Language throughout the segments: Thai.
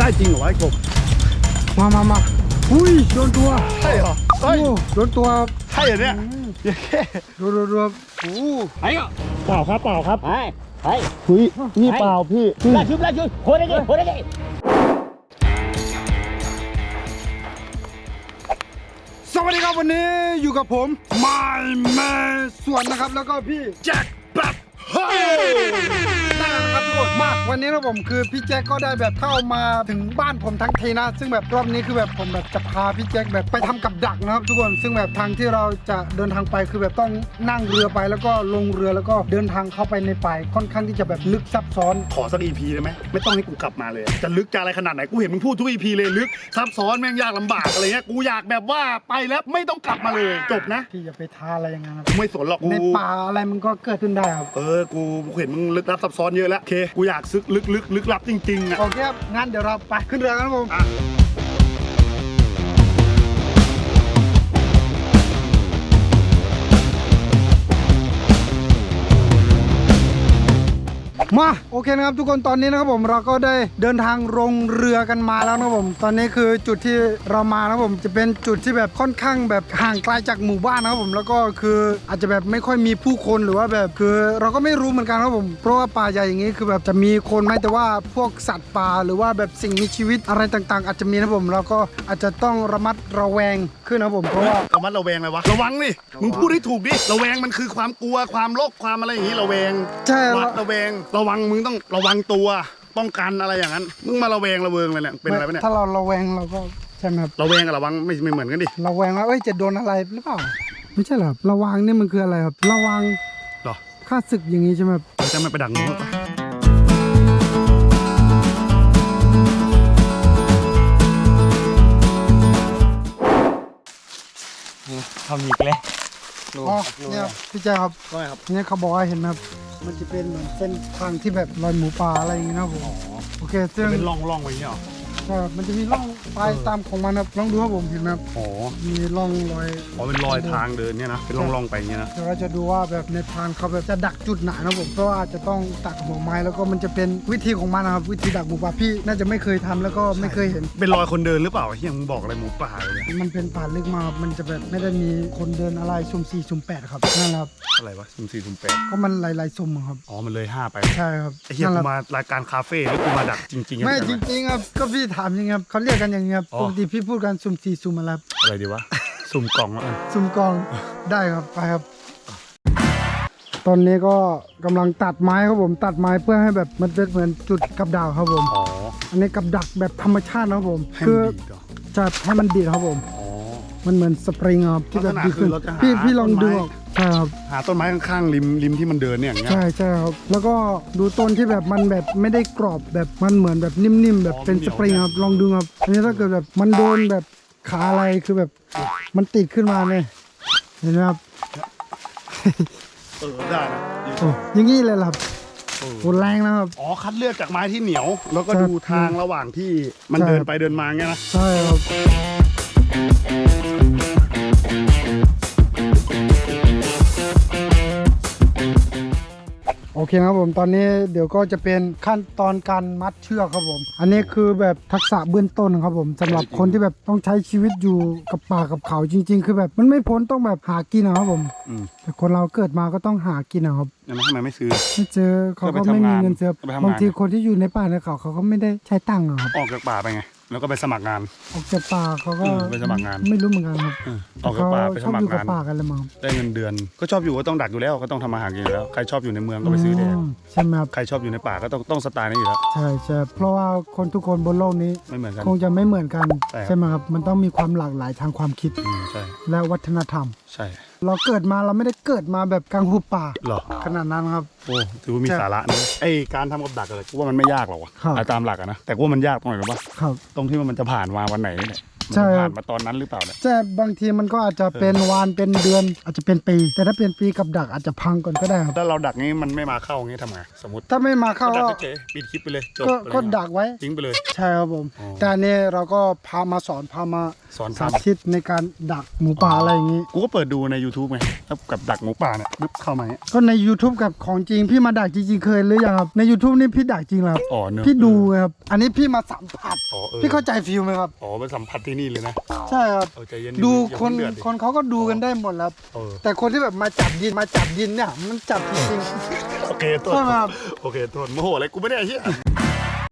ได้จริงเหรอวะไอ้กบมามามาอุ้ยโดนตัวใช่เหรอโอ้โดนตัวใช่เหรอเนี่ยเย้โดนโดนโดนโอ้ไอ้ก็เปล่าครับเปล่าครับไอ้ไอ้คุยนี่เปล่าพี่พี่ลาชุบลาชุบโคตรได้โคตรได้สวัสดีครับวันนี้อยู่กับผมไมแม่สวนนะครับแล้วก็พี่แจ็คแป๊บเฮ้ย ได้แล้วนะครับทุกคนมาวันนี้นะผมคือพี่แจ็คก็ได้แบบเข้ามาถึงบ้านผมทั้งทีนะ ซึ่งแบบรอบนี้คือแบบผมแบบจะพาพี่แจ็คแบบไปทำกับดักนะครับ ทุกคนซึ่งแบบทางที่เราจะเดินทางไปคือแบบต้องนั่งเรือไปแล้วก็ลงเรือแล้วก็เดินทางเข้าไปในป่าค่อนข้างที่จะแบบลึกซับซ้อนขอสักอีพีได้ไหมไม่ต้องให้กูกลับมาเลย จะลึกจะอะไรขนาดไหนกูเห็นมึงพูดทุกอีพีเลยลึกซับซ้อนแม่งยากลำบากอะไรเงี้ยกูอยากแบบว่าไปแล้วไม่ต้องกลับมาเลยจบนะพี่อย่าไปท้าอะไรอย่างนั้นนะกูไม่สนหรอกกูในป่าอะไรมันก็เกิดขึ้นได้ครับเออกูกูเห็นมึงลึกลับซับซ้อนเยอะแล้วโอเคกูอยากซึกลึกลึกลึกลับจริงๆอะ โอเคครับงั้นเดี๋ยวเราไปขึ้นเรือกันครับผม อะ มาโอเคนะครับทุกคนตอนนี้นะครับผมเราก็ได้เดินทางลงเรือกันมาแล้วนะครับผม ตอนนี้คือจุดที่เรามานะครับผมจะเป็นจุดที่แบบค่อนข้างแบบห่างไกลจากหมู่บ้านนะครับผมแล้วก็คืออาจจะแบบไม่ค่อยมีผู้คนหรือว่าแบบคือเราก็ไม่รู้เหมือนกันครับผมเพราะว่าป่าใหญ่อย่างนี้คือแบบจะมีคนไหมแต่ว่าพวกสัตว์ป่าหรือว่าแบบสิ่งมีชีวิตอะไรต่างๆ อาจจะมีนะครับผมเราก็อาจจะต้องระมัดระแวงขึ้นนะครับผมเพราะว่าระมัดระแวงอะไรวะระวังนี่มึงพูดให้ถูกดิระแวงมันคือความกลัวความโลภความอะไรอย่างนี้ระแวงใช่หแล้ววาดระแวงระวังมึงต้องระวังตัวป้องกันอะไรอย่างนั้น มึงมาระแวงระเวิงเลยเนี่ยเป็นอะไรปะเนี่ยถ้าเราระแวงเราก็ใช่ไหมครับระแวงกับระวังไม่ไม่เหมือนกันดิระแวงว่าเอ้ยจะโดนอะไรหรือเปล่า ไม่ใช่หรอครับระวังนี่มันคืออะไรครับระวังหรอค่าศึกอย่างนี้ใช่ไหมครับเราจะไม่ไปดักหนูปะทำอีกแล้วอ๋อเนี่ยครับพี่แจ๊คครับว่าไงครับเนี่ยเขาบอกว่าเห็นไหมครับ มันจะเป็นเหมือนเส้นทางที่แบบรอยหมูป่าอะไรอย่างงี้นะครับผม โอเคซึ่ง เป็นร่องร่องไว้เนี่ยหรอ ใช่ครับมันจะมีร่องไปตามของมันครับลองดูครับผมเห็นไหมครับอ๋อมีร่องรอยอ๋อเป็นรอยทางเดินเนี่ยนะเป็นร่องร่องไปอย่างเงี้ยนะเดี๋ยวเราจะดูว่าแบบในทางเขาแบบจะดักจุดไหนนะครับผมเพราะว่าจะต้องตักหัวไม้แล้วก็มันจะเป็นวิธีของมันนะครับวิธีดักหมูป่าพี่น่าจะไม่เคยทำแล้วก็ไม่เคยเห็น เป็นรอยคนเดินหรือเปล่าเฮียมึงบอกอะไรหมูป่าเลยเนี่ยมันเป็นป่าลึกมากครับมันจะแบบไม่ได้มีคนเดินอะไรสุ่มสี่สุ่มแปดครับนั่นแหละครับอะไรวะสุ่มสี่สุ่มแปดก็มันหลายๆสุ่มอะครับ อ๋อมันเลยห้าไปใช่ครับไอ้เฮียนั่นแหกูละมารายการคาเฟ่หรือกูมาดักจริงๆไม่เนี่ยจริงๆครับก็พี่ถามอย่างเงี้ยครับเขาเรียกกันอย่างเงี้ยครับอ๋อ ปกติพี่พูดกันสุ่มสี่สุ่มอะไรครับอะไรดีวะ สุ่มกล่องแล้วกันสุ่มกองได้ครับไปครับ ตอนนี้ก็กำลังตัดไม้ครับผมตัดไม้เพื่อให้แบบมันเป็นเหมือนจุดกับดักครับผม อ๋อ อันนี้กับดักแบบธรรมชาตินะครับผมให้คืมันอดีดเหรอจะให้มันดีดครับผม อ๋อ มันเหมือนสปริงครับที่แบบลักษณะดีขึ้นคือเราจะหาพี่พี่ลองต้นไม้ ดูออกใช่ครับหาต้นไม้ข้างๆริมริมที่มันเดินเนี่ยอย่างเงี้ย ใช่ใช่ครับแล้วก็ดูต้นที่แบบมันแบบไม่ได้กรอบแบบมันเหมือนแบบนิ่มๆแบบเป็นสปริงครับลองดูครับอันนี้ถ้าเกิดแบบมันโดนแบบขาอะไรคือแบบมันติดขึ้นมาเนี่ยเห็นไหมครับเออได้นะโอ้อย่างนี้เลยเหรอครับเออโหแรงนะครับ อ๋อคัดเลือกจากไม้ที่เหนียว แล้วก็ใช่ดูทางระหว่างที่มันใช่ เดินไปเดินมาเงี้ยนะ ใช่ครับ เคนะครับผมตอนนี้เดี๋ยวก็จะเป็นขั้นตอนการมัดเชือกครับผม อันนี้คือแบบทักษะเบื้องต้นครับผมสำหรับคนที่แบบต้องใช้ชีวิตอยู่กับป่ากับเขาจริง ๆ คือแบบมันไม่พ้นต้องแบบหากินนะครับผมอืมแต่คนเราเกิดมาก็ต้องหากินนะครับแล้วทำไมไม่ซื้อ ไม่เจอเขาก็ก็ไปทำไม่มีงานเงินเสือก็ไปทำงาน บางทีคนที่อยู่ในป่าในเขาเขาก็ไม่ได้ใช้ตังค์อะครับออกจากป่าไปไง แล้วก็ไปสมัครงาน ออกจากป่าเขาก็อืมไปสมัครงาน ไม่รู้เหมือนกันครับเออออกจากป่าไปชสอบมัอคยู่รกับงานป่ากันเลยมั้งได้เงินเดือน ก็ชอบอยู่ก็ต้องดักอยู่แล้วก็ต้องทำมาหากินอยู่แล้วใครชอบอยู่ในเมืองก็ไปซื้อแดงมใช่ไหมครับใครชอบอยู่ในป่าก็ต้องต้องสไตล์นี้อยู่แล้วใช่ใช่เพราะว่าคนทุกคนบนโลกนี้ ไม่เหมือนกัน คงจะไม่เหมือนกัน ใช่ครับ ใช่ไหมครับ มันต้องมีความหลากหลายทางความคิด อืมใช่และวัฒนธรรม ใช่ เราเกิดมาเราไม่ได้เกิดมาแบบกลางหุบป่าเหรอ ขนาดนั้นครับ โอ้ถือว่ามีใช่สาระนะไอการทำกับดักอะไรกูว่ามันไม่ยากหรอกวะครับเอาตามหลักอะนะแต่กูว่ามันยากตรงไหนรู้ปะครับ ตรงที่ว่ามันจะผ่านมาวันไหนนี่แหละ ใช่ครับผ่านมาตอนนั้นหรือเปล่าเนี่ย แต่บางทีมันก็อาจจะเป็นวานเป็นเดือนอาจจะเป็นปี แต่ถ้าเป็นปีกับดักอาจจะพังก่อนก็ได้ครับ ถ้าเราดักงี้มันไม่มาเข้างี้ทำไงสมมติถ้าไม่มาเข้าดัก็กเฉยๆปิดคลิปไปเลยจบก็อะไรก็เงี้ยดักไว้ ทิ้งไปเลย ใช่ครับผม อ๋อแต่อันนี้เราก็พามาสอนพามาสอนสาทำธิตในการดักหมูป่าอะไรอย่างนี้ กูก็เปิดดูใน YouTube ไงแล้วกับดักหมูป่าเนี่ยปึ๊บเข้ามาเนี่ยก็ใน YouTube กับของจริง พี่มาดักจริงๆเคยหรือยังครับ ใน YouTube นี่พี่ดักจริงเหรอครับ อ๋อเนอะพี่ดูไงครับ อันนี้พี่มาสัมผัส อ๋อเออพี่เข้าใจฟิลไหมครับ อ๋อไปสัมผัสที่นี่เลยนะใช่ครับ เออใจเย็นดูอย่าคนเพิ่งเดือดดิคนเขาก็ดูกันได้หมดแล้ว เออแต่คนที่แบบมาจับยินมาจับยินเนี่ยมันจับจริง โอเคโทษใช่ไหมครับ โอเคโทษโมโหอะไรกูไม่ได้ไอ้เหี้ย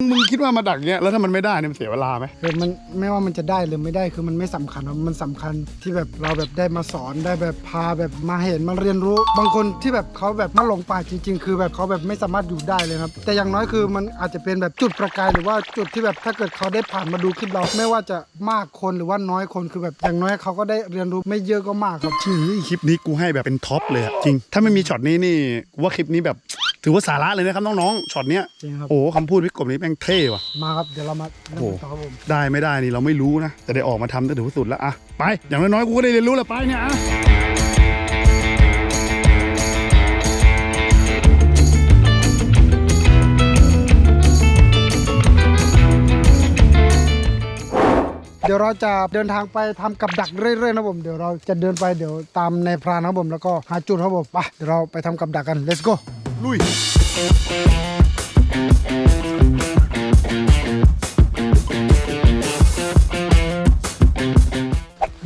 มึงคิดว่ามาดักเนี้ยแล้วถ้ามันไม่ได้เนี่ยมันเสียเวลาไหมๆคือมันไม่ว่ามันจะได้หรือไม่ได้คือมันไม่สำคัญครับมันสำคัญที่แบบเราแบบได้มาสอนได้แบบพาแบบมาเห็นมาเรียนรู้ บางคนที่แบบเขาแบบมาหลงป่าจริง ๆ คือแบบเขาแบบไม่สามารถอยู่ได้เลยครับ แต่อย่างน้อยคือมันอาจจะเป็นแบบจุดประกายหรือว่าจุดที่แบบถ้าเกิดเขาได้ผ่านมาดูคลิปเราไม่ว่าจะมากคนหรือว่าน้อยคนคือแบบอย่างน้อยเขาก็ได้เรียนรู้ไม่เยอะก็มากครับ ชื่อคลิปนี้กูให้แบบเป็นท็อปเลยอะจริง ถ้าไม่มีช็อตนี้นี่กูว่าคลิปนี้แบบ ถือว่าสาระเลยนะครับน้องๆช็อตเนี้ยจริงครับ โอ้โหคำพูดพี่กบนี้แม่งเท่ว่ะ มาครับ เดี๋ยวเรามาเริ่มกันต่อครับผม ได้ไม่ได้นี่เราไม่รู้นะ แต่ได้ออกมาทำก็ถือว่าสุดแล้วอะไป อย่างน้อยๆกูก็ได้เรียนรู้แล้วไปเนี่ยอะเดี๋ยวเราจะเดินทางไปทำกับดักเรื่อยๆนะผม เดี๋ยวเราจะเดินไปเดี๋ยวตามในพรานนะครับผม แล้วก็หาจุดครับผมไปเดี๋ยวเราไปทำกับดักกัน let's go ลุย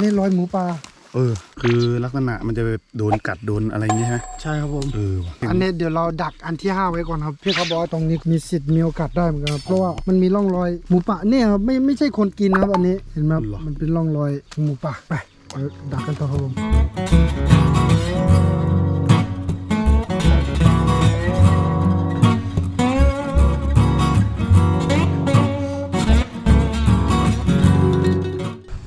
นี่รอยหมูป่า เออ คือลักษณะมันจะแบบโดนกัดโดนอะไรอย่างเงี้ยฮะ ใช่ครับผม เออว่ะอันนี้เดี๋ยวเราดักอันที่ 5 ไว้ก่อนครับ พี่เขาบอกว่าตรงนี้มีสิทธิ์มีโอกาสได้เหมือนกันครับเพราะว่ามันมีร่องรอยหมูป่าเนี่ยครับไม่ไม่ใช่คนกินนะครับอันนี้เห็นไหมครับมันเป็นร่องรอยหมูป่าไปเดี๋ยวดักกันต่อครับผม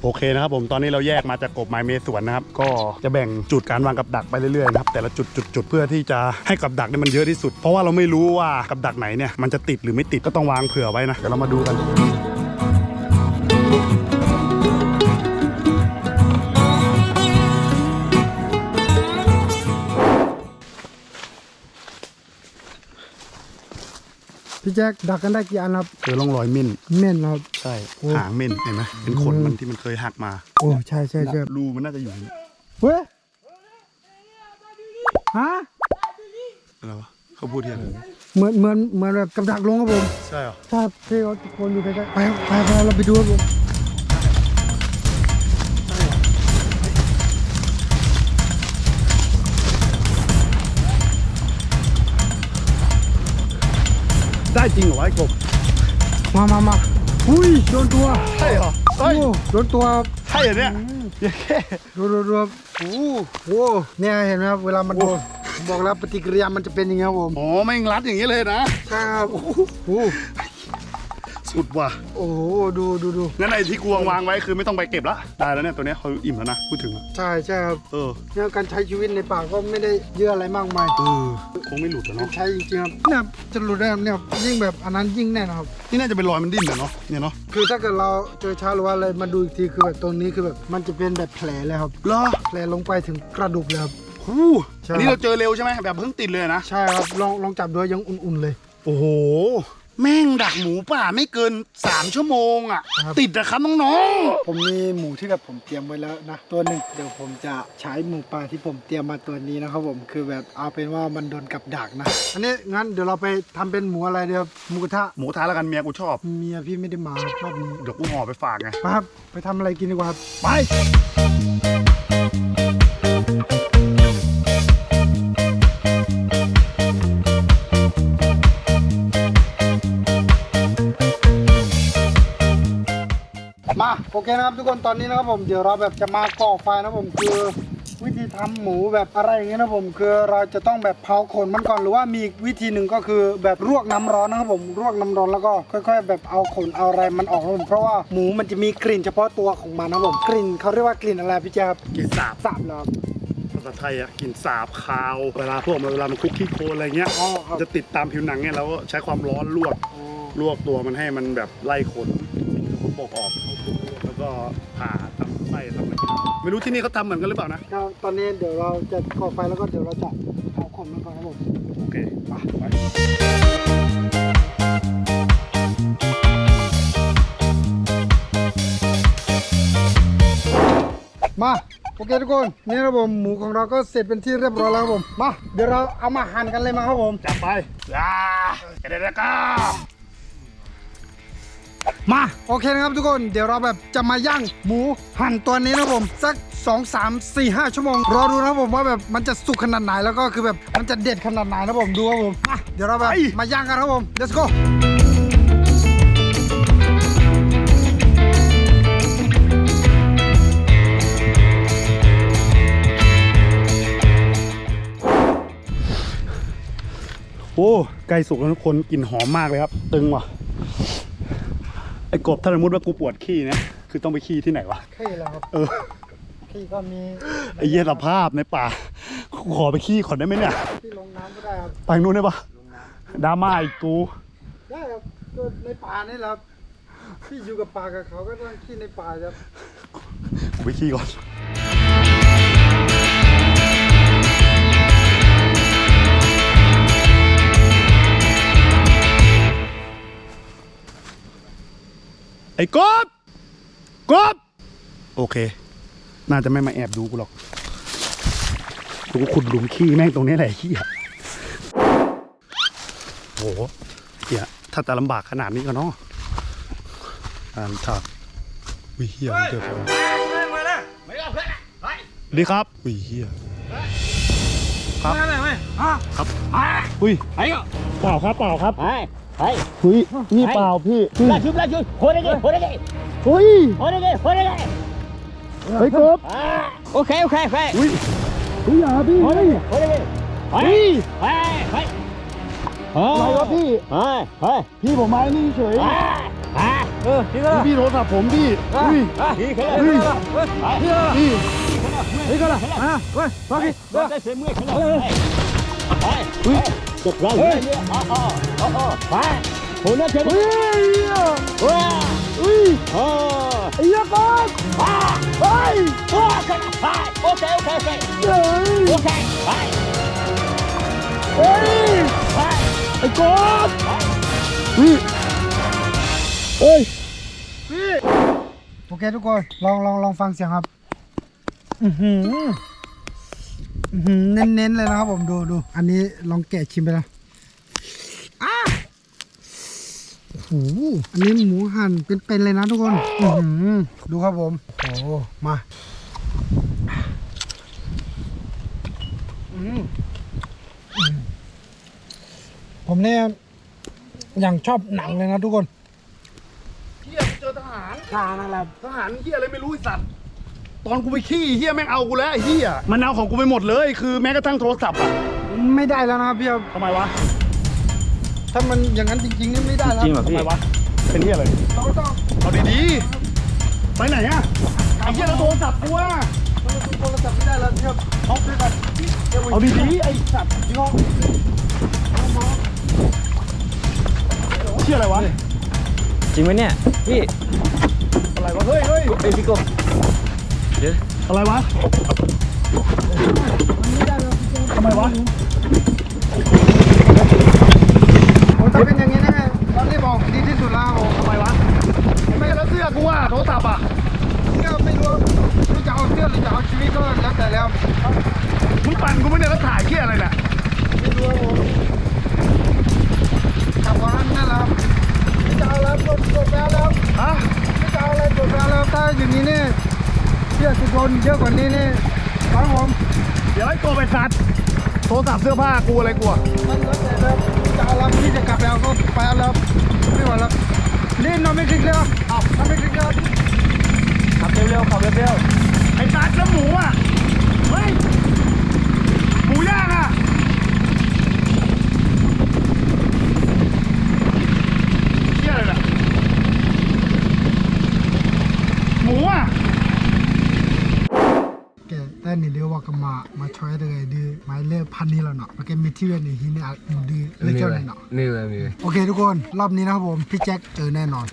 โอเคนะครับผมตอนนี้เราแยกมาจากกบไม้เมสวนนะครับ ก็จะแบ่งจุดการวางกับดักไปเรื่อยๆนะครับแต่ละจุดจุดจุดเพื่อที่จะให้กับดักเนี่ยมันเยอะที่สุด เพราะว่าเราไม่รู้ว่ากับดักไหนเนี่ยมันจะติดหรือไม่ติดก็ต้องวางเผื่อไว้นะเดี๋ยวเรามาดูกัน พี่แจ็คดักกันได้กี่อันครับเจอร่องรอยเม่นเม่นครับ ใช่โอ้ หางเม่นเห็นไหมเป็นขนมันที่มันเคยหักมาโอ้ใช่ใช่ใช่รูมันน่าจะอยู่อย่างนี้เว้ยฮะอะไรวะเขาพูดที่อะไรเหมือนเหมือนเหมือนแบบกับดักลงครับผม ใช่เหรอ ถ้าพี่เขาทุกคนอยู่ใกล้ๆไปครับไปไปเราไปดูครับผม ได้จริงเหรอวะไอ้กบมามามาอุ้ยโดนตัวใช่เหรอโอ้เฮ้ยโดนตัวใช่เหรอเนี่ยเย้แค่ดูดูดูครับโอ้โหเนี่ยเห็นไหมครับเวลามันโดนบอกแล้วปฏิกิริยามันจะเป็นอย่างนี้ครับผมอ๋อแม่งรัดอย่างนี้เลยนะใช่ครับโอ้โห สุดว่ะ โอ้โหดูดูดูงั้นไอ้ที่กูวางวางไว้คือไม่ต้องไปเก็บละได้แล้วเนี่ยตัวเนี้ยเขาอิ่มแล้วนะพูดถึงอะใช่ใช่ครับเออเนี่ยการใช้ชีวิตในป่าก็ไม่ได้เยอะอะไรมากมายเออคงไม่หลุดอะมันเนาะใช้จริงๆครับเนี่ยจะหลุดได้ครับเนี่ยยิ่งแบบอันนั้นยิ่งแน่นนะครับ นี่น่าจะเป็นรอยมันดิ้นอะเนาะเนี่ยเนาะคือถ้าเกิดเราเจอช้าหรือว่าอะไรมาดูอีกทีคือแบบตรงนี้คือแบบมันจะเป็นแบบแผลเลยครับเหรอแผลลงไปถึงกระดูกเลยครับฮู้ใช่ อันนี้เราเจอเร็วใช่ไหมแบบเพิ่งติดเลยนะ ใช่ครับลองลองจับดูยังอุ่นๆเลย โอ้โห แม่งดักหมูป่าไม่เกิน 3 ชั่วโมงอะครับ ติดนะครับน้องผมมีหมูที่แบบผมเตรียมไว้แล้วนะตัวหนึ่งเดี๋ยวผมจะใช้หมูป่าที่ผมเตรียมมาตัวนี้นะครับผมคือแบบเอาเป็นว่ามันโดนกับดักนะ อันนี้งั้นเดี๋ยวเราไปทำเป็นหมูอะไรเดียวหมูกระทะๆหมูท้าแล้วกันเมียกูชอบ เมียพี่ไม่ได้มารอบนี้เดี๋ยวกูห่อไปฝากไงไปครับไปทำอะไรกินดีกว่าครับไป โอเคนะครับทุกคนตอนนี้นะครับผมเดี๋ยวเราแบบจะมาก่อไฟนะครับผมคือวิธีทำหมูแบบอะไรอย่างเงี้ยนะครับผมคือเราจะต้องแบบเผาขนมันก่อนหรือว่ามีอีกวิธีหนึ่งก็คือแบบลวกน้ำร้อนนะครับผมลวกน้ำร้อนแล้วก็ค่อย ๆ แบบเอาขนเอาอะไรมันออกนะครับผมเพราะว่าหมูมันจะมีกลิ่นเฉพาะตัวของมันนะครับผมกลิ่นเขาเรียกว่ากลิ่นอะไรพี่แจ๊บกินสาบสาบเหรอครับภาษาไทยอะกินสาบคาว เวลาพวกมันเวลามันคุกขี้โคลนอะไรเงี้ยอ๋อครับจะติดตามผิวหนังเนี่ยเราก็ใช้ความร้อนลวกอ๋อลวกตัวมันให้มันแบบไล่ขน สิ่งสกปรกออก แล้วก็ก็ผ่าทำไส้ทำอะไรกินไม่รู้ที่นี่เขาทำเหมือนกันหรือเปล่านะ ครับตอนนี้เดี๋ยวเราจะก่อไฟแล้วก็เดี๋ยวเราจะเผาขมมันก่อนครับผมโอเคไปไปมาโอเคทุกคนนี่นะครับผมหมูของเราก็เสร็จเป็นที่เรียบร้อยแล้วครับผมมาเดี๋ยวเราเอามาหั่นกันเลยมาครับผมจับไปอ่าเดี๋ยวเดี๋ยวก็ มาโอเคนะครับทุกคนเดี๋ยวเราแบบจะมาย่างหมูหั่นตัวนี้นะครับผม สัก 2 3 4 5 ชั่วโมง รอดูนะครับผมว่าแบบมันจะสุกขนาดไหนแล้วก็คือแบบมันจะเด็ดขนาดไหนนะครับผมดูครับผมมาเดี๋ยวเราแบบมาย่างกันครับผม let's go โอ้ใกล้สุกแล้วทุกคนกลิ่นหอมมากเลยครับ ตึงว่ะ ไอ้กบถ้าสมมติว่ากูปวดขี้นะ คือต้องไปขี้ที่ไหนวะแค่แล้วครับเออพี่ก็มีไอ้เหี้ยสภาพในป่ากูขอไปขี้ก่อนได้ไหมเนี่ย ที่ลงน้ำก็ได้ครับไปนู่นได้ปะดราม่าอีกกู ได้ครับก็ในป่านี่แหละครับพี่อยู่กับป่ากับเขาก็ต้องขี้ในป่าครับ กูไปขี้ก่อน อ้กบกบโอเค น่าจะไม่มาแอบดูกูหรอกกูขุดหลุมขี้แม่งตรงนี้แหละไอ้เฮียโหเฮียถ้าจะลำบากขนาดนี้ก็เนาะอ่านฉากวิเฮียมันเจอผมดีครับวิเฮียครับครับอุ้ยไอ้ก็เปล่าครับเปล่าครับ ไอ้ไอ้อุ้ยนี่เปล่าพี่พี่ลาชุบลาชุบโคตรเลยโคตรเลยอุ้ยโคตรเลยโคตรเลยเฮ้ยกบโอเคโอเคโอเคอุ้ยอุ้ยอย่าพี่โคตรเฮ้ยเลยโคตรเลยไปเฮ้ยไปไปอะไรวะพี่ไปไปพี่ผมมาไอ้นี่เฉยไปเออพี่ก็พี่พี่โทรศัพท์ผมพี่อุ้ยพี่ก็เฮ้ยไปพี่พี่ก็ละอะเว้ยไปพี่ได้เสียมือขึ้นเลยไปเฮ้ยจบแล้วเฮ้ยอ๋ออ๋ออ๋อไปโหน่าเจ็บเฮ้ยว้าอุ้ยโอ้ไอ้เหี้ยกบว้าเฮ้ยโอเคไป โอเคโอเคโอเคเฮ้ยโอเคไปเฮ้ยไปไอ้กบเฮ้ยเฮ้ยพี่โอเคทุกคนลองลองลองฟังเสียงครับ อือหืออื้อหือ เน้นๆเลยนะครับผมดูดูอันนี้ลองแกะชิมไปแล้วอ้าโอ้โหอันนี้หมูหั่นเป็นๆเลยนะทุกคนอือหือดูครับผมโอ้มาอืมอืมผมเนี่ยอย่างชอบหนังเลยนะทุกคนเฮียกูเจอทหารทหารอะไรทหารเฮียอะไรไม่รู้ไอ้สัตว์ ตอนกูไปขี้เฮียแม่งเอากูแล้วไอ้เฮียมันเอาของกูไปหมดเลย คือแม้กระทั่งโทรศัพท์อะไม่ได้แล้วนะครับพี่ครับทำไมวะถ้ามันอย่างนั้นจริงๆนี่ไม่ได้แล้วจริงเหรอทำพี่ไมวะเป็นเฮียอะไรเราก็ต้องเอาดีๆไปไหนอะไอ้เฮียแล้วโทรศัพท์กูอะเราโทรศัพท์ไม่ได้แล้วพี่ครับเอาไปก่อนเอาดีๆไอ้สัตว์พี่น้องเชี่ยอะไรวะจริงไหมเนี่ยพี่อะไรวะเฮ้ยเฮ้ยไอพี่กบ เดี๋ยวอะไรวะไม่ได้แล้วพี่ครับทำไมวะโอ้ถ้าเป็นอย่างนี้นะเรารีบบอกดีที่สุดแล้วครับผมทำไมวะไม่แล้วเสื้อกูอะโทรศัพท์อะพี่ครับไม่รู้รู้จะเอาเสื้อหรือจะเอาชีวิตก็แล้วแต่แล้วมึงปั่นกูไม่ได้แล้วถ่ายเฮียอะไรเนี่ยไม่รู้ครับผมขับวันนั้นนั่นแหละครับไม่จะเอาแล้วกดกดแล้วแล้วฮะไม่จะเอาอะไรกดแล้วแล้วถ้าอย่างนี้เนี่ย เสื้อสิบคนเยอะกว่านี้นี่ครับผมเดี๋ยวไอ้ตัวไปสัตว์โทรศัพท์เสื้อผ้ากูอะไรกูอะมันแล้วแต่แล้วจะเอาลำที่จะกลับแล้วก็ไปเอาแล้วไม่ไหวแล้วเล่นนอนไม่คลิกแล้วเอาทำไม่คลิกเลย pan ni la no. Oke, material ni hi ni di มี lecture ไหม ni no. มีไหมมีไหมโอเคทุกคน รอบนี้นะครับผม พี่แจ็คเจอแน่นอน